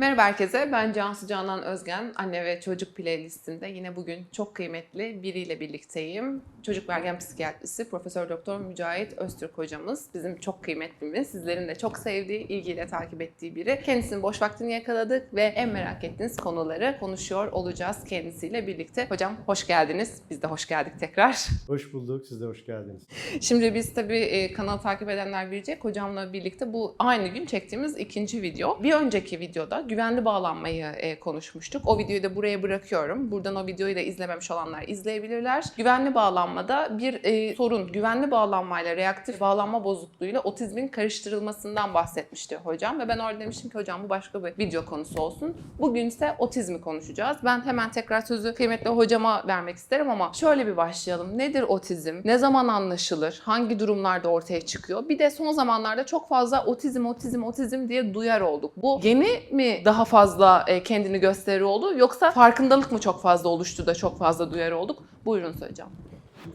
Merhaba herkese, ben Cansu Canan Özgen. Anne ve Çocuk Playlist'inde yine bugün çok kıymetli biriyle birlikteyim. Çocuk ve Ergen Psikiyatrisi Profesör Doktor Mücahit Öztürk hocamız. Bizim çok kıymetlimiz, sizlerin de çok sevdiği, ilgiyle takip ettiği biri. Kendisinin boş vaktini yakaladık ve en merak ettiğiniz konuları konuşuyor olacağız kendisiyle birlikte. Hocam hoş geldiniz, biz de hoş geldik tekrar. Hoş bulduk, siz de hoş geldiniz. Şimdi biz tabii e, kanalı takip edenler bilecek. Hocamla birlikte bu aynı gün çektiğimiz ikinci video. Bir önceki videoda güvenli bağlanmayı e, konuşmuştuk. O videoyu da buraya bırakıyorum. Buradan o videoyu da izlememiş olanlar izleyebilirler. Güvenli bağlanmada bir e, sorun, güvenli bağlanmayla reaktif bağlanma bozukluğuyla otizmin karıştırılmasından bahsetmişti hocam. Ve ben orada demiştim ki hocam bu başka bir video konusu olsun. Bugün ise otizmi konuşacağız. Ben hemen tekrar sözü kıymetli hocama vermek isterim ama şöyle bir başlayalım. Nedir otizm? Ne zaman anlaşılır? Hangi durumlarda ortaya çıkıyor? Bir de son zamanlarda çok fazla otizm, otizm, otizm diye duyar olduk. Bu yeni mi daha fazla e, kendini gösterir oldu yoksa farkındalık mı çok fazla oluştu da çok fazla duyar olduk? Buyurun hocam.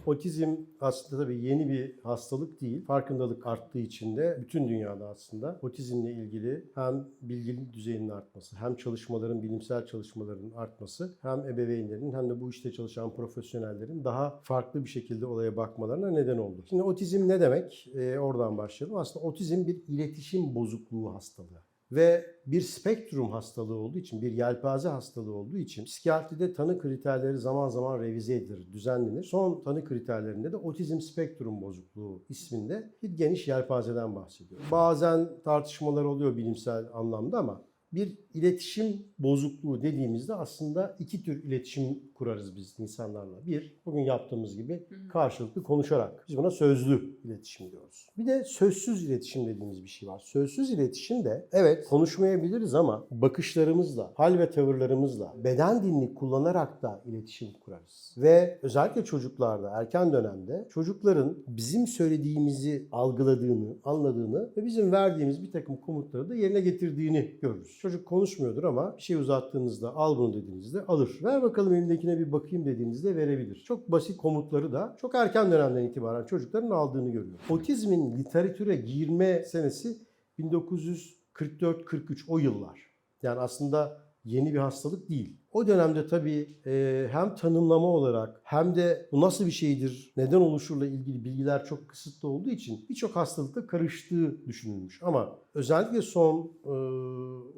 Otizm aslında tabii yeni bir hastalık değil. Farkındalık arttığı için de bütün dünyada aslında otizmle ilgili hem bilgi düzeyinin artması, hem çalışmaların, bilimsel çalışmaların artması, hem ebeveynlerin hem de bu işte çalışan profesyonellerin daha farklı bir şekilde olaya bakmalarına neden oldu. Şimdi otizm ne demek? Ee, oradan başlayalım. Aslında otizm bir iletişim bozukluğu hastalığı. Ve bir spektrum hastalığı olduğu için, bir yelpaze hastalığı olduğu için psikiyatride tanı kriterleri zaman zaman revize edilir, düzenlenir. Son tanı kriterlerinde de otizm spektrum bozukluğu isminde bir geniş yelpazeden bahsediyor. Bazen tartışmalar oluyor bilimsel anlamda ama bir iletişim bozukluğu dediğimizde aslında iki tür iletişim kurarız biz insanlarla. Bir, bugün yaptığımız gibi karşılıklı konuşarak. Biz buna sözlü iletişim diyoruz. Bir de sözsüz iletişim dediğimiz bir şey var. Sözsüz iletişim de evet konuşmayabiliriz ama bakışlarımızla, hal ve tavırlarımızla, beden dilini kullanarak da iletişim kurarız. Ve özellikle çocuklarda, erken dönemde çocukların bizim söylediğimizi algıladığını, anladığını ve bizim verdiğimiz bir takım komutları da yerine getirdiğini görürüz. Çocuk konuşmuyordur ama bir şey uzattığınızda al bunu dediğinizde alır. Ver bakalım elimdekine bir bakayım dediğinizde verebilir. Çok basit komutları da çok erken dönemden itibaren çocukların aldığını görüyoruz. Otizmin literatüre girme senesi 1944-43 o yıllar. Yani aslında yeni bir hastalık değil. O dönemde tabii e, hem tanımlama olarak hem de bu nasıl bir şeydir, neden oluşurla ilgili bilgiler çok kısıtlı olduğu için birçok hastalıkla karıştığı düşünülmüş. Ama özellikle son e,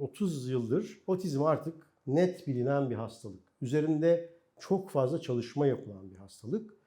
30 yıldır otizm artık net bilinen bir hastalık. Üzerinde çok fazla çalışma yapılan bir hastalık.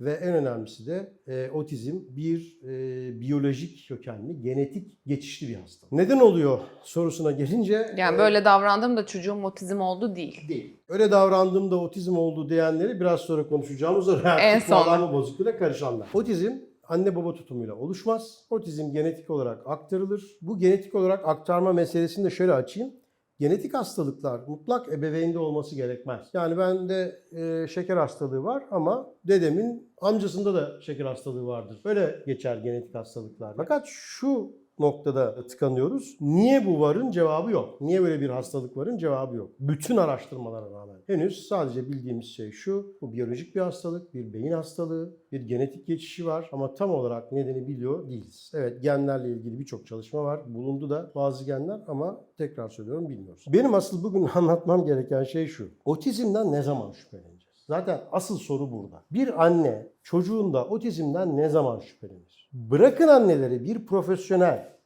Ve en önemlisi de e, otizm bir e, biyolojik kökenli, genetik geçişli bir hastalık. Neden oluyor sorusuna gelince... Yani e, böyle davrandım da çocuğum otizm oldu değil. değil. Öyle davrandığımda otizm oldu diyenleri biraz sonra konuşacağımız reaktif bağlanma bozukluğuyla karışanlar. Otizm anne baba tutumuyla oluşmaz. Otizm genetik olarak aktarılır. Bu genetik olarak aktarma meselesini de şöyle açayım. Genetik hastalıklar mutlak ebeveynde olması gerekmez. Yani bende e, şeker hastalığı var ama dedemin amcasında da şeker hastalığı vardır. Böyle geçer genetik hastalıklar. Fakat şu noktada tıkanıyoruz. Niye bu varın cevabı yok. Niye böyle bir hastalık varın cevabı yok. Bütün araştırmalara rağmen. Henüz sadece bildiğimiz şey şu. Bu biyolojik bir hastalık, bir beyin hastalığı, bir genetik geçişi var ama tam olarak nedeni biliyor değiliz. Evet genlerle ilgili birçok çalışma var. Bulundu da bazı genler ama tekrar söylüyorum bilmiyoruz. Benim asıl bugün anlatmam gereken şey şu. Otizmden ne zaman şüpheleneceğiz? Zaten asıl soru burada. Bir anne çocuğunda otizmden ne zaman şüphelenir? Bırakın anneleri bir profesyonel,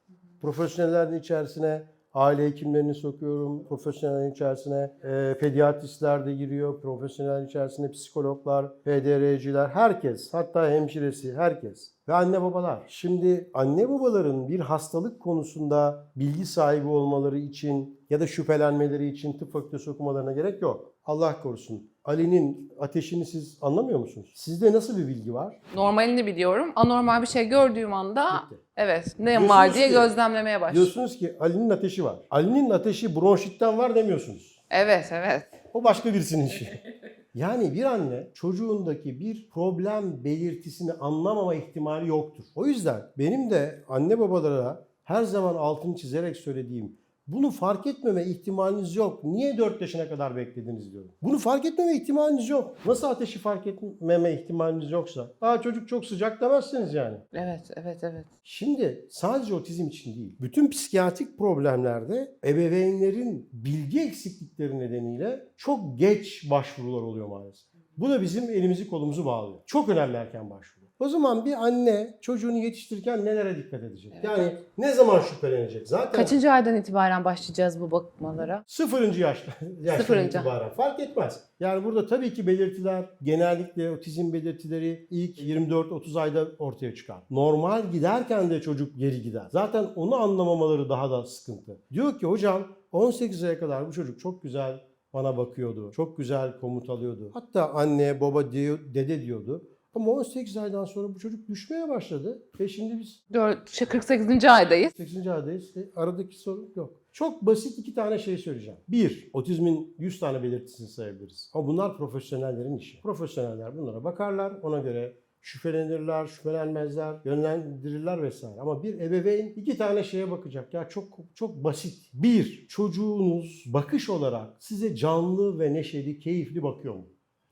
profesyonellerin içerisine aile hekimlerini sokuyorum, profesyonellerin içerisine e, pediatristler de giriyor, profesyonellerin içerisine psikologlar, PDR'ciler, herkes, hatta hemşiresi, herkes ve anne babalar. Şimdi anne babaların bir hastalık konusunda bilgi sahibi olmaları için ya da şüphelenmeleri için tıp fakültesi okumalarına gerek yok. Allah korusun. Ali'nin ateşini siz anlamıyor musunuz? Sizde nasıl bir bilgi var? Normalini biliyorum. Anormal bir şey gördüğüm anda Bitti. evet ne Diyorsunuz var diye ki- gözlemlemeye başlıyorum. Diyorsunuz ki Ali'nin ateşi var. Ali'nin ateşi bronşitten var demiyorsunuz. Evet evet. O başka birisinin işi. Yani bir anne çocuğundaki bir problem belirtisini anlamama ihtimali yoktur. O yüzden benim de anne babalara her zaman altını çizerek söylediğim Bunu fark etmeme ihtimaliniz yok. Niye 4 yaşına kadar beklediniz diyorum. Bunu fark etmeme ihtimaliniz yok. Nasıl ateşi fark etmeme ihtimaliniz yoksa? Aa çocuk çok sıcak demezsiniz yani. Evet, evet, evet. Şimdi sadece otizm için değil, bütün psikiyatrik problemlerde ebeveynlerin bilgi eksiklikleri nedeniyle çok geç başvurular oluyor maalesef. Bu da bizim elimizi kolumuzu bağlıyor. Çok önemli erken başvuru. O zaman bir anne çocuğunu yetiştirirken nelere dikkat edecek? Evet. Yani ne zaman şüphelenecek? Zaten Kaçıncı aydan itibaren başlayacağız bu bakmalara? Sıfırıncı yaşta, yaştan Sıfırıncı. itibaren fark etmez. Yani burada tabii ki belirtiler genellikle otizm belirtileri ilk 24-30 ayda ortaya çıkar. Normal giderken de çocuk geri gider. Zaten onu anlamamaları daha da sıkıntı. Diyor ki hocam 18 aya kadar bu çocuk çok güzel bana bakıyordu. Çok güzel komut alıyordu. Hatta anne, baba, diyor, dede diyordu. Ama 18 aydan sonra bu çocuk düşmeye başladı. Ve şimdi biz Dört- şey, 48. aydayız. 8. aydayız. E, aradaki sorun yok. Çok basit iki tane şey söyleyeceğim. Bir, otizmin 100 tane belirtisini sayabiliriz. Ama bunlar profesyonellerin işi. Profesyoneller bunlara bakarlar, ona göre şüphelenirler, şüphelenmezler, yönlendirirler vesaire. Ama bir ebeveyn iki tane şeye bakacak. Ya çok çok basit. Bir, çocuğunuz bakış olarak size canlı ve neşeli, keyifli bakıyor mu?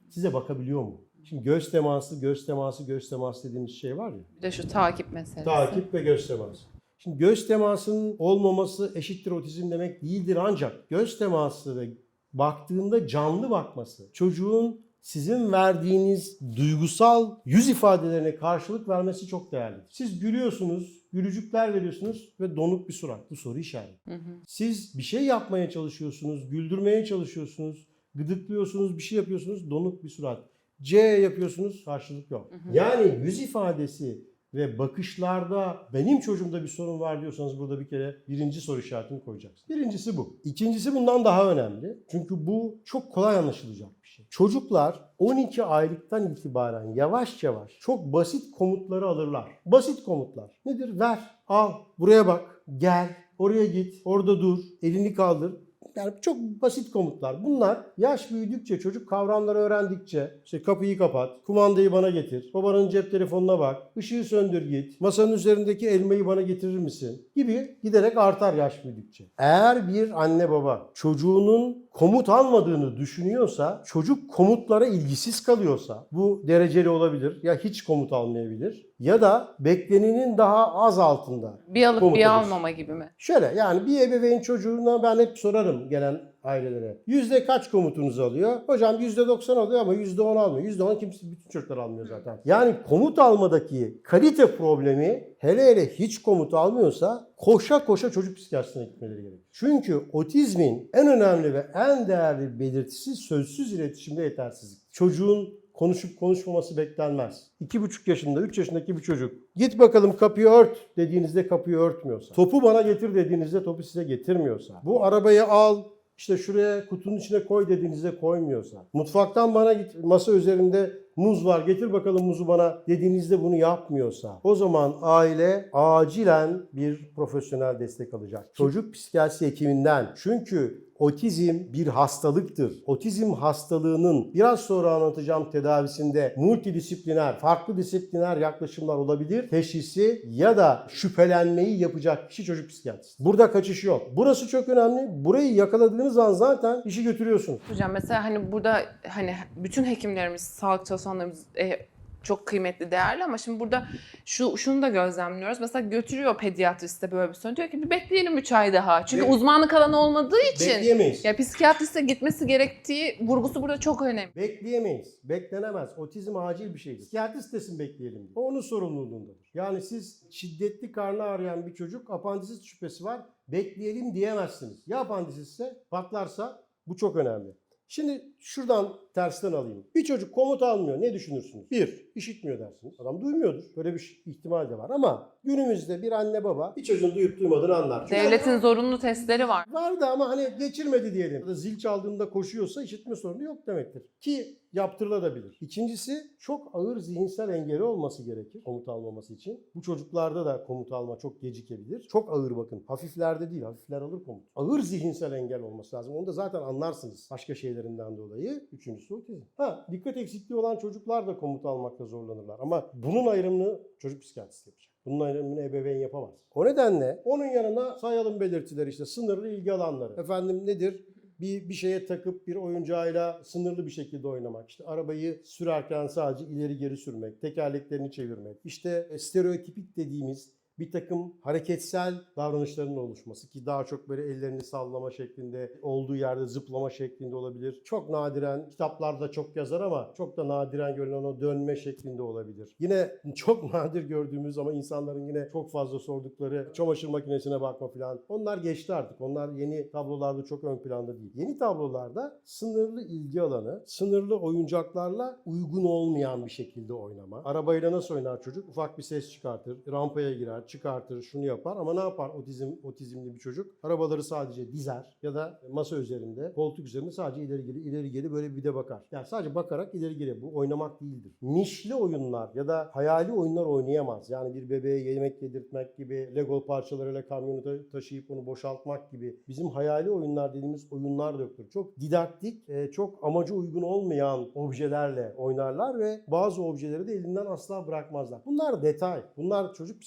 Size bakabiliyor mu? Şimdi göz teması, göz teması, göz teması dediğimiz şey var ya. Bir de şu takip meselesi. Takip ve göz teması. Şimdi göz temasının olmaması eşittir otizm demek değildir ancak göz teması ve baktığında canlı bakması çocuğun sizin verdiğiniz duygusal yüz ifadelerine karşılık vermesi çok değerlidir. Siz gülüyorsunuz, gülücükler veriyorsunuz ve donuk bir surat. Bu soru işareti. Hı hı. Siz bir şey yapmaya çalışıyorsunuz, güldürmeye çalışıyorsunuz, gıdıklıyorsunuz, bir şey yapıyorsunuz, donuk bir surat. C yapıyorsunuz, karşılık yok. Yani yüz ifadesi ve bakışlarda benim çocuğumda bir sorun var diyorsanız burada bir kere birinci soru işaretini koyacaksınız. Birincisi bu. İkincisi bundan daha önemli. Çünkü bu çok kolay anlaşılacak bir şey. Çocuklar 12 aylıktan itibaren yavaş yavaş çok basit komutları alırlar. Basit komutlar. Nedir? Ver, al, buraya bak, gel, oraya git, orada dur, elini kaldır. Yani çok basit komutlar. Bunlar yaş büyüdükçe, çocuk kavramları öğrendikçe, işte kapıyı kapat, kumandayı bana getir, babanın cep telefonuna bak, ışığı söndür git, masanın üzerindeki elmayı bana getirir misin gibi giderek artar yaş büyüdükçe. Eğer bir anne baba çocuğunun komut almadığını düşünüyorsa, çocuk komutlara ilgisiz kalıyorsa, bu dereceli olabilir ya hiç komut almayabilir ya da beklenenin daha az altında. Bir alıp bir almama gibi mi? Şöyle yani bir ebeveyn çocuğuna ben hep sorarım gelen ailelere. Yüzde kaç komutunuzu alıyor? Hocam yüzde 90 alıyor ama yüzde 10 almıyor. Yüzde 10 kimse bütün çocuklar almıyor zaten. Yani komut almadaki kalite problemi hele hele hiç komut almıyorsa koşa koşa çocuk psikiyatrisine gitmeleri gerekiyor. Çünkü otizmin en önemli ve en değerli belirtisi sözsüz iletişimde yetersizlik. Çocuğun konuşup konuşmaması beklenmez. 2,5 yaşında, 3 yaşındaki bir çocuk. Git bakalım kapıyı ört dediğinizde kapıyı örtmüyorsa. Topu bana getir dediğinizde topu size getirmiyorsa. Bu arabayı al, işte şuraya kutunun içine koy dediğinizde koymuyorsa. Mutfaktan bana git masa üzerinde muz var getir bakalım muzu bana dediğinizde bunu yapmıyorsa. O zaman aile acilen bir profesyonel destek alacak. Çocuk psikiyatrisi hekiminden. Çünkü otizm bir hastalıktır. Otizm hastalığının biraz sonra anlatacağım tedavisinde multidisipliner, farklı disipliner yaklaşımlar olabilir. Teşhisi ya da şüphelenmeyi yapacak kişi çocuk psikiyatristi. Burada kaçış yok. Burası çok önemli. Burayı yakaladığınız an zaten işi götürüyorsunuz. Hocam mesela hani burada hani bütün hekimlerimiz, sağlık çalışanlarımız e, çok kıymetli, değerli ama şimdi burada şu şunu da gözlemliyoruz. Mesela götürüyor pediatriste böyle bir sorun. Diyor ki bir bekleyelim 3 ay daha. Çünkü Be- uzmanlık alanı olmadığı için Bekleyemeyiz. ya psikiyatriste gitmesi gerektiği vurgusu burada çok önemli. Bekleyemeyiz. Beklenemez. Otizm acil bir şeydir. Psikiyatrist desin bekleyelim. diye. O onun sorumluluğundadır. Yani siz şiddetli karnı ağrıyan bir çocuk apandisit şüphesi var. Bekleyelim diyemezsiniz. Ya apandisitse patlarsa bu çok önemli. Şimdi şuradan tersten alayım. Bir çocuk komut almıyor. Ne düşünürsünüz? Bir, işitmiyor dersiniz. Adam duymuyordur. Böyle bir şey- ihtimal de var. Ama günümüzde bir anne baba bir çocuğun duyup duymadığını anlar. Çünkü Devletin zorunlu testleri var. Vardı ama hani geçirmedi diyelim. Ya da zil çaldığında koşuyorsa işitme sorunu yok demektir. Ki yaptırılabilir. İkincisi çok ağır zihinsel engeli olması gerekir komut almaması için. Bu çocuklarda da komut alma çok gecikebilir. Çok ağır bakın. Hafiflerde değil. Hafifler alır komut. Ağır zihinsel engel olması lazım. Onu da zaten anlarsınız başka şeylerinden dolayı. Üçüncüsü otizm. Ha dikkat eksikliği olan çocuklar da komut almakta zorlanırlar. Ama bunun ayrımını çocuk psikiyatristi yapacak. Bunun ayrımını ebeveyn yapamaz. O nedenle onun yanına sayalım belirtiler işte sınırlı ilgi alanları. Efendim nedir? bir, bir şeye takıp bir oyuncağıyla sınırlı bir şekilde oynamak. İşte arabayı sürerken sadece ileri geri sürmek, tekerleklerini çevirmek. İşte e, stereotipik dediğimiz bir takım hareketsel davranışların oluşması ki daha çok böyle ellerini sallama şeklinde, olduğu yerde zıplama şeklinde olabilir. Çok nadiren kitaplarda çok yazar ama çok da nadiren görülen o dönme şeklinde olabilir. Yine çok nadir gördüğümüz ama insanların yine çok fazla sordukları çamaşır makinesine bakma falan. Onlar geçti artık. Onlar yeni tablolarda çok ön planda değil. Yeni tablolarda sınırlı ilgi alanı, sınırlı oyuncaklarla uygun olmayan bir şekilde oynama. Arabayla nasıl oynar çocuk? Ufak bir ses çıkartır, rampaya girer, çıkartır, şunu yapar ama ne yapar otizm otizmli bir çocuk? Arabaları sadece dizer ya da masa üzerinde, koltuk üzerinde sadece ileri geri ileri geri böyle bir de bakar. Yani sadece bakarak ileri geri bu oynamak değildir. Nişli oyunlar ya da hayali oyunlar oynayamaz. Yani bir bebeğe yemek yedirtmek gibi, Lego parçalarıyla kamyonu ta- taşıyıp onu boşaltmak gibi bizim hayali oyunlar dediğimiz oyunlar da yoktur. Çok didaktik, e, çok amaca uygun olmayan objelerle oynarlar ve bazı objeleri de elinden asla bırakmazlar. Bunlar detay. Bunlar çocuk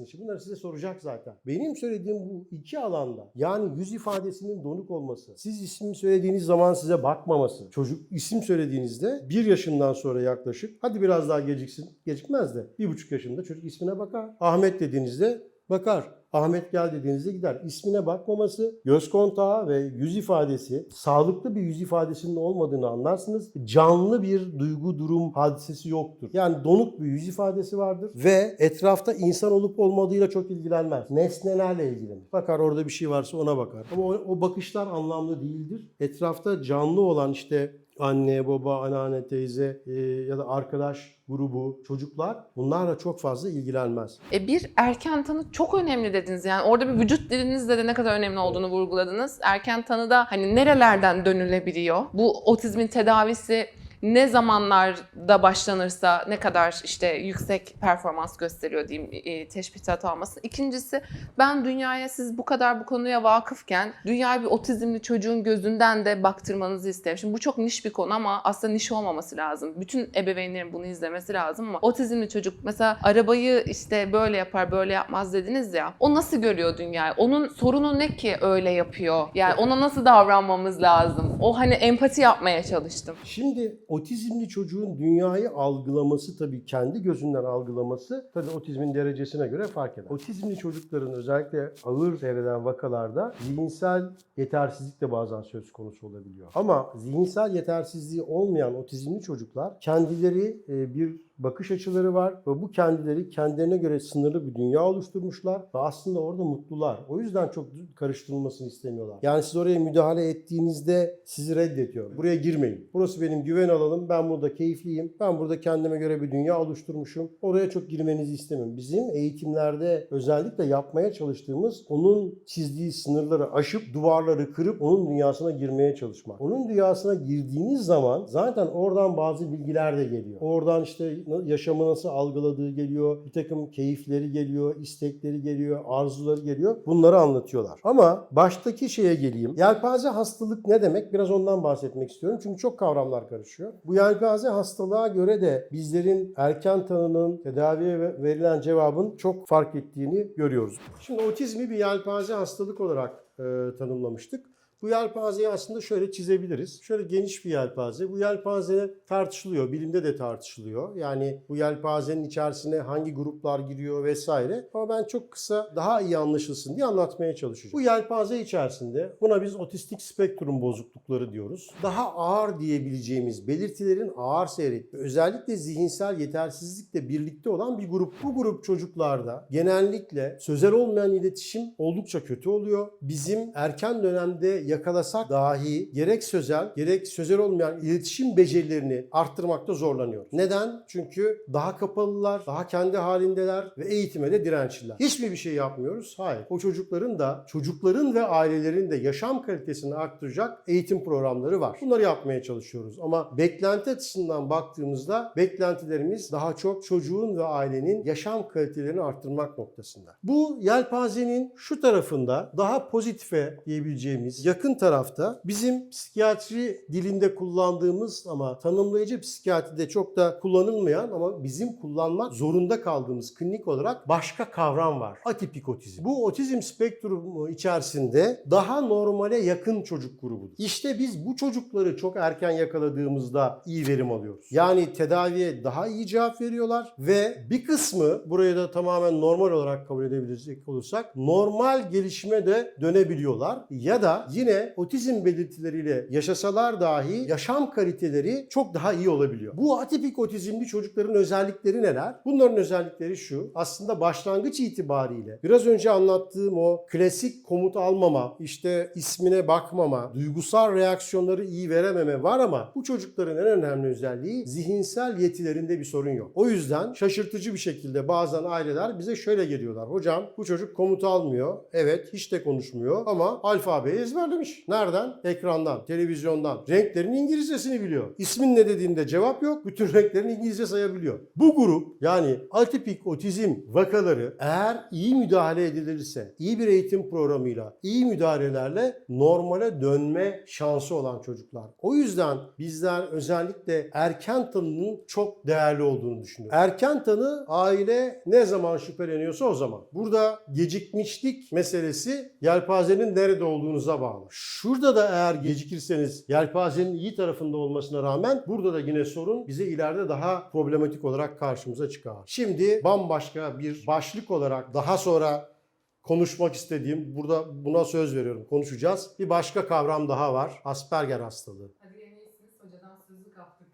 psikiyatrisinin işi. Bunları size soracak zaten. Benim söylediğim bu iki alanda yani yüz ifadesinin donuk olması, siz ismini söylediğiniz zaman size bakmaması, çocuk isim söylediğinizde bir yaşından sonra yaklaşık hadi biraz daha geciksin, gecikmez de bir buçuk yaşında çocuk ismine bakar. Ahmet dediğinizde bakar. Ahmet gel dediğinizde gider. İsmine bakmaması, göz kontağı ve yüz ifadesi sağlıklı bir yüz ifadesinin olmadığını anlarsınız. Canlı bir duygu durum hadisesi yoktur. Yani donuk bir yüz ifadesi vardır ve etrafta insan olup olmadığıyla çok ilgilenmez. Nesnelerle ilgilenir. Bakar orada bir şey varsa ona bakar. Ama o, o bakışlar anlamlı değildir. Etrafta canlı olan işte anne, baba, anneanne, teyze e, ya da arkadaş grubu, çocuklar bunlarla çok fazla ilgilenmez. E bir erken tanı çok önemli dediniz yani orada bir vücut dilinizle de ne kadar önemli olduğunu vurguladınız. Erken tanıda hani nerelerden dönülebiliyor? Bu otizmin tedavisi ne zamanlarda başlanırsa ne kadar işte yüksek performans gösteriyor diyeyim e, teşbihات alması. İkincisi ben dünyaya siz bu kadar bu konuya vakıfken dünyaya bir otizmli çocuğun gözünden de baktırmanızı isterim. Şimdi bu çok niş bir konu ama aslında niş olmaması lazım. Bütün ebeveynlerin bunu izlemesi lazım ama otizmli çocuk mesela arabayı işte böyle yapar böyle yapmaz dediniz ya. O nasıl görüyor dünyayı? Onun sorunu ne ki öyle yapıyor? Yani ona nasıl davranmamız lazım? O hani empati yapmaya çalıştım. Şimdi otizmli çocuğun dünyayı algılaması tabii kendi gözünden algılaması tabii otizmin derecesine göre fark eder. Otizmli çocukların özellikle ağır seyreden vakalarda zihinsel yetersizlik de bazen söz konusu olabiliyor. Ama zihinsel yetersizliği olmayan otizmli çocuklar kendileri e, bir bakış açıları var ve bu kendileri kendilerine göre sınırlı bir dünya oluşturmuşlar ve aslında orada mutlular. O yüzden çok karıştırılmasını istemiyorlar. Yani siz oraya müdahale ettiğinizde sizi reddediyor. Buraya girmeyin. Burası benim güven alanım. Ben burada keyifliyim. Ben burada kendime göre bir dünya oluşturmuşum. Oraya çok girmenizi istemiyorum. Bizim eğitimlerde özellikle yapmaya çalıştığımız onun çizdiği sınırları aşıp duvarları kırıp onun dünyasına girmeye çalışmak. Onun dünyasına girdiğiniz zaman zaten oradan bazı bilgiler de geliyor. Oradan işte yaşamı nasıl algıladığı geliyor. Bir takım keyifleri geliyor, istekleri geliyor, arzuları geliyor. Bunları anlatıyorlar. Ama baştaki şeye geleyim. Yelpaze hastalık ne demek? Biraz ondan bahsetmek istiyorum. Çünkü çok kavramlar karışıyor. Bu yelpaze hastalığa göre de bizlerin erken tanının, tedaviye ve- verilen cevabın çok fark ettiğini görüyoruz. Şimdi otizmi bir yelpaze hastalık olarak e, tanımlamıştık. Bu yelpazeyi aslında şöyle çizebiliriz. Şöyle geniş bir yelpaze. Bu yelpaze tartışılıyor. Bilimde de tartışılıyor. Yani bu yelpazenin içerisine hangi gruplar giriyor vesaire. Ama ben çok kısa daha iyi anlaşılsın diye anlatmaya çalışacağım. Bu yelpaze içerisinde buna biz otistik spektrum bozuklukları diyoruz. Daha ağır diyebileceğimiz belirtilerin ağır seyretme, özellikle zihinsel yetersizlikle birlikte olan bir grup. Bu grup çocuklarda genellikle sözel olmayan iletişim oldukça kötü oluyor. Bizim erken dönemde yakalasak dahi gerek sözel gerek sözel olmayan iletişim becerilerini arttırmakta zorlanıyor. Neden? Çünkü daha kapalılar, daha kendi halindeler ve eğitime de dirençliler. Hiç mi bir şey yapmıyoruz? Hayır. O çocukların da çocukların ve ailelerin de yaşam kalitesini arttıracak eğitim programları var. Bunları yapmaya çalışıyoruz. Ama beklenti açısından baktığımızda beklentilerimiz daha çok çocuğun ve ailenin yaşam kalitelerini arttırmak noktasında. Bu yelpazenin şu tarafında daha pozitife diyebileceğimiz yakın yakın tarafta bizim psikiyatri dilinde kullandığımız ama tanımlayıcı psikiyatride çok da kullanılmayan ama bizim kullanmak zorunda kaldığımız klinik olarak başka kavram var. Atipik otizm. Bu otizm spektrumu içerisinde daha normale yakın çocuk grubudur. İşte biz bu çocukları çok erken yakaladığımızda iyi verim alıyoruz. Yani tedaviye daha iyi cevap veriyorlar ve bir kısmı burayı da tamamen normal olarak kabul edebilecek olursak normal gelişime de dönebiliyorlar. Ya da yine otizm belirtileriyle yaşasalar dahi yaşam kaliteleri çok daha iyi olabiliyor. Bu atipik otizmli çocukların özellikleri neler? Bunların özellikleri şu. Aslında başlangıç itibariyle biraz önce anlattığım o klasik komut almama, işte ismine bakmama, duygusal reaksiyonları iyi verememe var ama bu çocukların en önemli özelliği zihinsel yetilerinde bir sorun yok. O yüzden şaşırtıcı bir şekilde bazen aileler bize şöyle geliyorlar. Hocam bu çocuk komut almıyor. Evet hiç de konuşmuyor ama alfabeyi ezberlemiş. Nereden? Ekrandan, televizyondan. Renklerin İngilizcesini biliyor. İsmin ne dediğinde cevap yok. Bütün renklerin İngilizce sayabiliyor. Bu grup yani atipik otizm vakaları eğer iyi müdahale edilirse, iyi bir eğitim programıyla, iyi müdahalelerle normale dönme şansı olan çocuklar. O yüzden bizler özellikle erken tanının çok değerli olduğunu düşünüyoruz. Erken tanı aile ne zaman şüpheleniyorsa o zaman. Burada gecikmişlik meselesi yelpazenin nerede olduğunuza bağlı. Şurada da eğer gecikirseniz yelpazenin iyi tarafında olmasına rağmen burada da yine sorun bize ileride daha problematik olarak karşımıza çıkar. Şimdi bambaşka bir başlık olarak daha sonra konuşmak istediğim, burada buna söz veriyorum, konuşacağız. Bir başka kavram daha var. Asperger hastalığı. Hadi en iyisiniz hocadan sözü kaptık.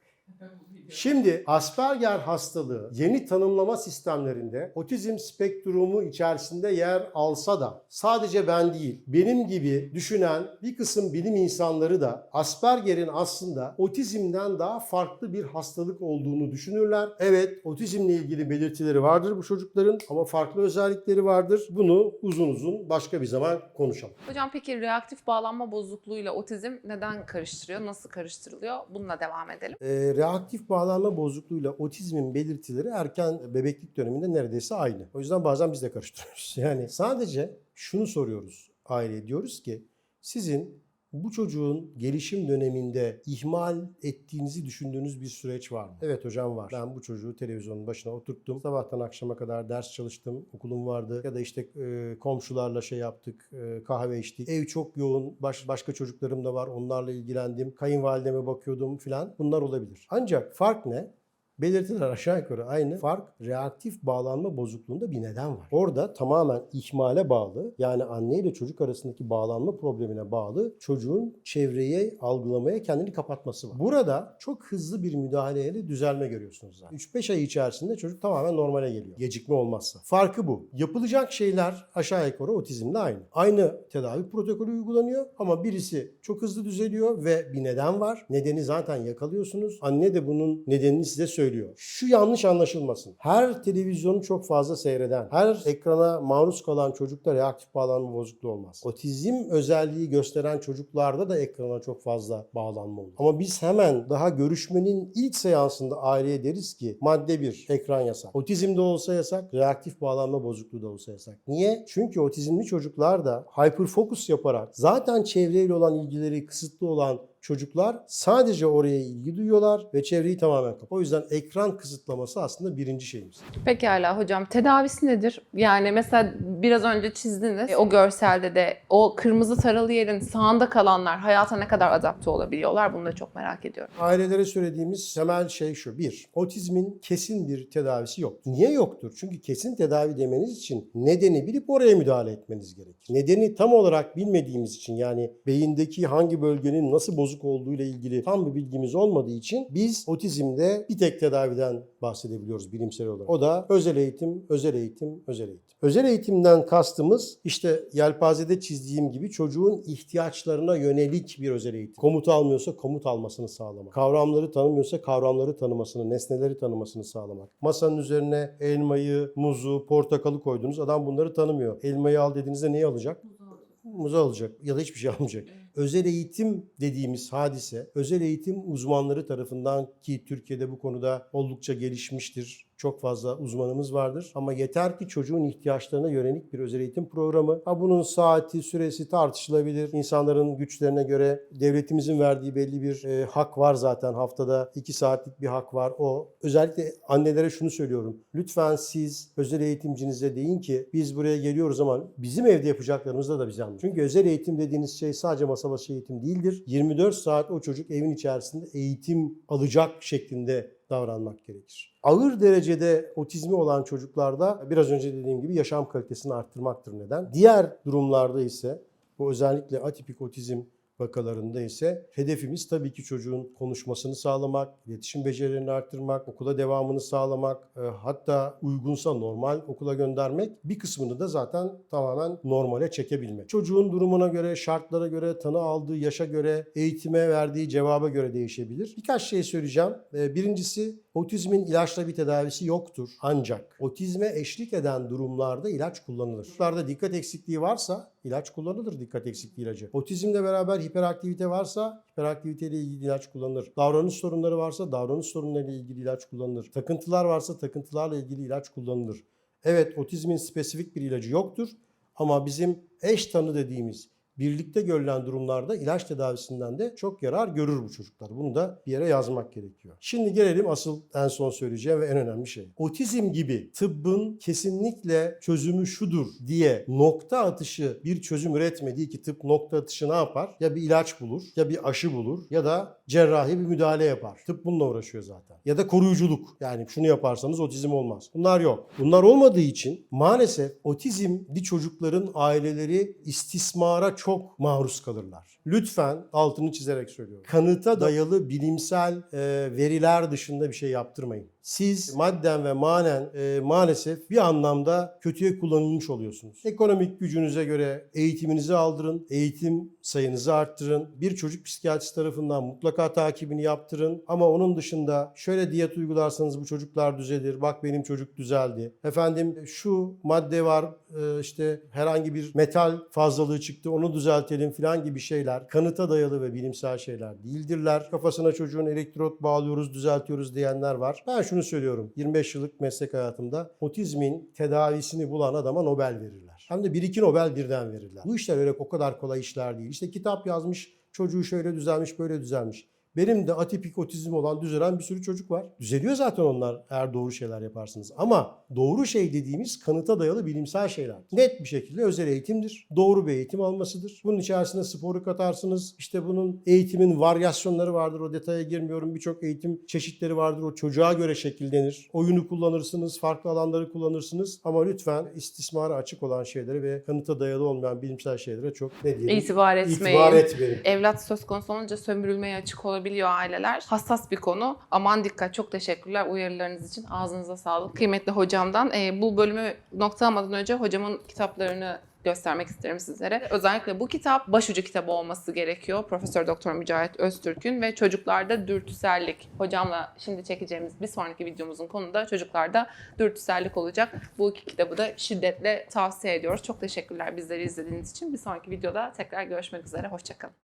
Şimdi Asperger hastalığı yeni tanımlama sistemlerinde otizm spektrumu içerisinde yer alsa da sadece ben değil, benim gibi düşünen bir kısım bilim insanları da Asperger'in aslında otizmden daha farklı bir hastalık olduğunu düşünürler. Evet, otizmle ilgili belirtileri vardır bu çocukların ama farklı özellikleri vardır. Bunu uzun uzun başka bir zaman konuşalım. Hocam peki reaktif bağlanma bozukluğuyla otizm neden karıştırıyor? Nasıl karıştırılıyor? Bununla devam edelim. Ee, reaktif bağlanma bozukluğuyla otizmin belirtileri erken bebeklik döneminde neredeyse aynı. O yüzden bazen biz de karıştırıyoruz. Yani sadece şunu soruyoruz aileye diyoruz ki sizin bu çocuğun gelişim döneminde ihmal ettiğinizi düşündüğünüz bir süreç var mı? Evet hocam var. Ben bu çocuğu televizyonun başına oturttum. Sabahtan akşama kadar ders çalıştım. Okulum vardı. Ya da işte e, komşularla şey yaptık. e, kahve içtik. Ev çok yoğun. Baş, başka çocuklarım da var. Onlarla ilgilendim. Kayınvalideme bakıyordum filan. Bunlar olabilir. Ancak fark ne? Belirtiler aşağı yukarı aynı. Fark reaktif bağlanma bozukluğunda bir neden var. Orada tamamen ihmale bağlı yani anne ile çocuk arasındaki bağlanma problemine bağlı çocuğun çevreyi algılamaya kendini kapatması var. Burada çok hızlı bir müdahaleyle düzelme görüyorsunuz zaten. 3-5 ay içerisinde çocuk tamamen normale geliyor. Gecikme olmazsa. Farkı bu. Yapılacak şeyler aşağı yukarı otizmle aynı. Aynı tedavi protokolü uygulanıyor ama birisi çok hızlı düzeliyor ve bir neden var. Nedeni zaten yakalıyorsunuz. Anne de bunun nedenini size söylüyor. Şu yanlış anlaşılmasın. Her televizyonu çok fazla seyreden, her ekrana maruz kalan çocukta reaktif bağlanma bozukluğu olmaz. Otizm özelliği gösteren çocuklarda da ekrana çok fazla bağlanma olur. Ama biz hemen daha görüşmenin ilk seansında aileye deriz ki madde 1 ekran yasak. Otizm de olsa yasak, reaktif bağlanma bozukluğu da olsa yasak. Niye? Çünkü otizmli çocuklar da hyperfocus yaparak zaten çevreyle olan ilgileri kısıtlı olan çocuklar sadece oraya ilgi duyuyorlar ve çevreyi tamamen kapatıyor. O yüzden ekran kısıtlaması aslında birinci şeyimiz. Pekala hocam tedavisi nedir? Yani mesela biraz önce çizdiniz E, o görselde de o kırmızı taralı yerin sağında kalanlar hayata ne kadar adapte olabiliyorlar? Bunu da çok merak ediyorum. Ailelere söylediğimiz temel şey şu. Bir, otizmin kesin bir tedavisi yok. Niye yoktur? Çünkü kesin tedavi demeniz için nedeni bilip oraya müdahale etmeniz gerekir. Nedeni tam olarak bilmediğimiz için yani beyindeki hangi bölgenin nasıl bozuk olduğu ile ilgili tam bir bilgimiz olmadığı için biz otizmde bir tek tedaviden bahsedebiliyoruz bilimsel olarak. O da özel eğitim, özel eğitim, özel eğitim. Özel eğitimden kastımız işte yelpazede çizdiğim gibi çocuğun ihtiyaçlarına yönelik bir özel eğitim. Komut almıyorsa komut almasını sağlamak. Kavramları tanımıyorsa kavramları tanımasını, nesneleri tanımasını sağlamak. Masanın üzerine elmayı, muzu, portakalı koydunuz. Adam bunları tanımıyor. Elmayı al dediğinizde neyi alacak? muzu alacak ya da hiçbir şey almayacak. Özel eğitim dediğimiz hadise, özel eğitim uzmanları tarafından ki Türkiye'de bu konuda oldukça gelişmiştir. Çok fazla uzmanımız vardır. Ama yeter ki çocuğun ihtiyaçlarına yönelik bir özel eğitim programı. Ha bunun saati, süresi tartışılabilir. İnsanların güçlerine göre devletimizin verdiği belli bir e, hak var zaten. Haftada 2 saatlik bir hak var. O özellikle annelere şunu söylüyorum. Lütfen siz özel eğitimcinize deyin ki biz buraya geliyoruz ama bizim evde yapacaklarımızda da bize anlatın. Çünkü özel eğitim dediğiniz şey sadece masa başı eğitim değildir. 24 saat o çocuk evin içerisinde eğitim alacak şeklinde davranmak gerekir. Ağır derecede otizmi olan çocuklarda biraz önce dediğim gibi yaşam kalitesini arttırmaktır neden. Diğer durumlarda ise bu özellikle atipik otizm vakalarında ise hedefimiz tabii ki çocuğun konuşmasını sağlamak, iletişim becerilerini arttırmak, okula devamını sağlamak, e, hatta uygunsa normal okula göndermek. Bir kısmını da zaten tamamen normale çekebilmek. Çocuğun durumuna göre, şartlara göre, tanı aldığı yaşa göre, eğitime verdiği cevaba göre değişebilir. Birkaç şey söyleyeceğim. E, Birincisi otizmin ilaçla bir tedavisi yoktur. Ancak otizme eşlik eden durumlarda ilaç kullanılır. Çocuklarda dikkat eksikliği varsa ilaç kullanılır dikkat eksikliği ilacı. Otizmle beraber hiperaktivite varsa hiperaktivite ile ilgili ilaç kullanılır. Davranış sorunları varsa davranış sorunlarıyla ilgili ilaç kullanılır. Takıntılar varsa takıntılarla ilgili ilaç kullanılır. Evet otizmin spesifik bir ilacı yoktur ama bizim eş tanı dediğimiz birlikte görülen durumlarda ilaç tedavisinden de çok yarar görür bu çocuklar. Bunu da bir yere yazmak gerekiyor. Şimdi gelelim asıl en son söyleyeceğim ve en önemli şey. Otizm gibi tıbbın kesinlikle çözümü şudur diye nokta atışı bir çözüm üretmediği ki tıp nokta atışı ne yapar? Ya bir ilaç bulur, ya bir aşı bulur ya da cerrahi bir müdahale yapar. Tıp bununla uğraşıyor zaten. Ya da koruyuculuk. Yani şunu yaparsanız otizm olmaz. Bunlar yok. Bunlar olmadığı için maalesef otizmli çocukların aileleri istismara çok maruz kalırlar. Lütfen altını çizerek söylüyorum. Kanıta dayalı bilimsel e, veriler dışında bir şey yaptırmayın. Siz madden ve manen e, maalesef bir anlamda kötüye kullanılmış oluyorsunuz. Ekonomik gücünüze göre eğitiminizi aldırın, eğitim sayınızı arttırın. Bir çocuk psikiyatrist tarafından mutlaka takibini yaptırın. Ama onun dışında şöyle diyet uygularsanız bu çocuklar düzelir. Bak benim çocuk düzeldi. Efendim şu madde var e, işte herhangi bir metal fazlalığı çıktı onu düzeltelim falan gibi şeyler kanıta dayalı ve bilimsel şeyler değildirler. Kafasına çocuğun elektrot bağlıyoruz düzeltiyoruz diyenler var. Ben şunu söylüyorum 25 yıllık meslek hayatımda otizmin tedavisini bulan adama Nobel verirler. Hem de bir iki Nobel birden verirler. Bu işler öyle o kadar kolay işler değil. İşte kitap yazmış çocuğu şöyle düzelmiş böyle düzelmiş. Benim de atipik otizm olan düzelen bir sürü çocuk var. Düzeliyor zaten onlar eğer doğru şeyler yaparsınız. Ama doğru şey dediğimiz kanıta dayalı bilimsel şeyler. Net bir şekilde özel eğitimdir. Doğru bir eğitim almasıdır. Bunun içerisine sporu katarsınız. İşte bunun eğitimin varyasyonları vardır. O detaya girmiyorum. Birçok eğitim çeşitleri vardır. O çocuğa göre şekillenir. Oyunu kullanırsınız, farklı alanları kullanırsınız. Ama lütfen istismara açık olan şeylere ve kanıta dayalı olmayan bilimsel şeylere çok ne diyelim? İtibar etmeyin. İtibar etmeyin. Evlat söz konusu olunca sömürülmeye açık olabiliyor aileler. Hassas bir konu. Aman dikkat. Çok teşekkürler uyarılarınız için. Ağzınıza sağlık. Kıymetli hocamdan. e, bu bölümü noktalamadan önce hocamın kitaplarını göstermek isterim sizlere. Özellikle bu kitap başucu kitabı olması gerekiyor. Profesör Doktor Mücahit Öztürk'ün ve çocuklarda dürtüsellik. Hocamla şimdi çekeceğimiz bir sonraki videomuzun konu da çocuklarda dürtüsellik olacak. Bu iki kitabı da şiddetle tavsiye ediyoruz. Çok teşekkürler bizleri izlediğiniz için. Bir sonraki videoda tekrar görüşmek üzere. Hoşçakalın.